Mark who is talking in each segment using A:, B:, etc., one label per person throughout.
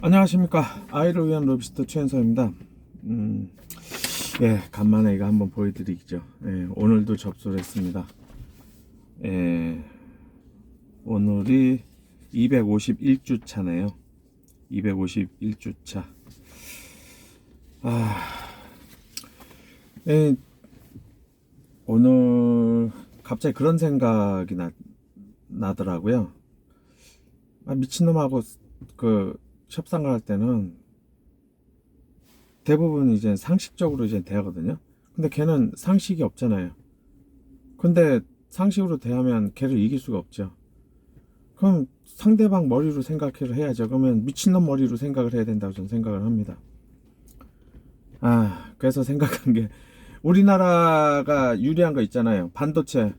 A: 안녕하십니까. 아이를 위한 로비스트 최현서입니다. 음, 예 간만에 이거 한번 보여드리죠. 예, 오늘도 접수를 했습니다. 예, 오늘이 251주 차네요. 251주 차. 아, 예, 오늘 갑자기 그런 생각이 나, 나더라고요. 아, 미친놈하고 그 협상을 할 때는 대부분 이제 상식적으로 이제 대하거든요. 근데 걔는 상식이 없잖아요. 근데 상식으로 대하면 걔를 이길 수가 없죠. 그럼 상대방 머리로 생각을 해야죠. 그러면 미친놈 머리로 생각을 해야 된다고 저는 생각을 합니다. 아, 그래서 생각한 게 우리나라가 유리한 거 있잖아요. 반도체.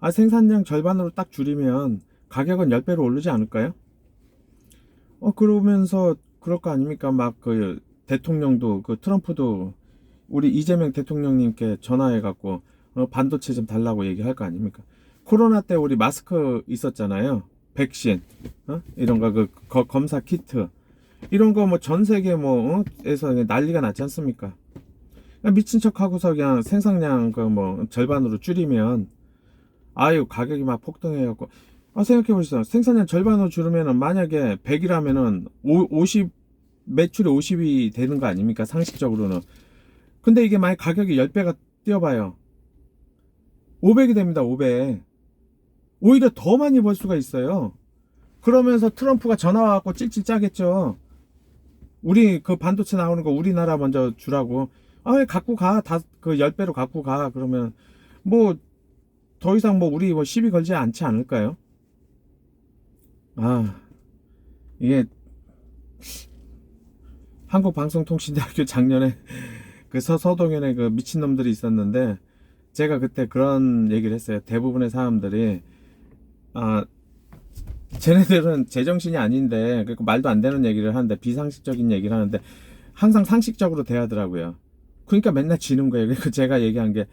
A: 아, 생산량 절반으로 딱 줄이면 가격은 10배로 오르지 않을까요? 어 그러면서 그럴 거 아닙니까? 막 그 대통령도 그 트럼프도 우리 이재명 대통령님께 전화해 갖고 어, 반도체 좀 달라고 얘기할 거 아닙니까? 코로나 때 우리 마스크 있었잖아요. 백신 어? 이런 거그 검사 키트 이런 거 뭐 전 세계 뭐에서 그냥 난리가 났지 않습니까? 미친 척 하고서 그냥 생산량 그 뭐 절반으로 줄이면 아유 가격이 막 폭등해 갖고 아, 생각해 보시죠. 생산량 절반으로 줄으면은 만약에 100이라면은 50 매출이 50이 되는 거 아닙니까? 상식적으로는. 근데 이게 만약 가격이 10배가 뛰어봐요. 500이 됩니다. 500. 오히려 더 많이 벌 수가 있어요. 그러면서 트럼프가 전화 와갖고 찔찔 짜겠죠. 우리 그 반도체 나오는 거 우리나라 먼저 주라고. 아, 왜 갖고 가. 다 그 10배로 갖고 가. 그러면 뭐 더 이상 뭐 우리 뭐 시비 걸지 않지 않을까요? 아, 이게 한국방송통신대학교 작년에 그 서, 서동현에 그 미친놈들이 있었는데 제가 그때 그런 얘기를 했어요. 대부분의 사람들이 아, 쟤네들은 제정신이 아닌데 그러니까 말도 안 되는 얘기를 하는데 비상식적인 얘기를 하는데 항상 상식적으로 대하더라고요. 그러니까 맨날 지는 거예요. 그리고 제가 얘기한 게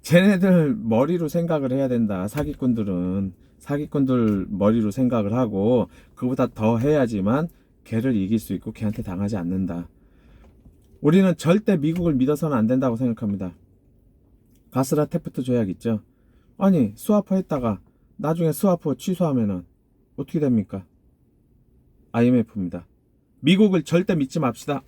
A: 쟤네들 머리로 생각을 해야 된다. 사기꾼들은 사기꾼들 머리로 생각을 하고 그보다 더 해야지만 걔를 이길 수 있고 걔한테 당하지 않는다. 우리는 절대 미국을 믿어서는 안 된다고 생각합니다. 가스라 테프트 조약 있죠. 아니 스와퍼 했다가 나중에 스와퍼 취소하면은 어떻게 됩니까? IMF입니다. 미국을 절대 믿지 맙시다.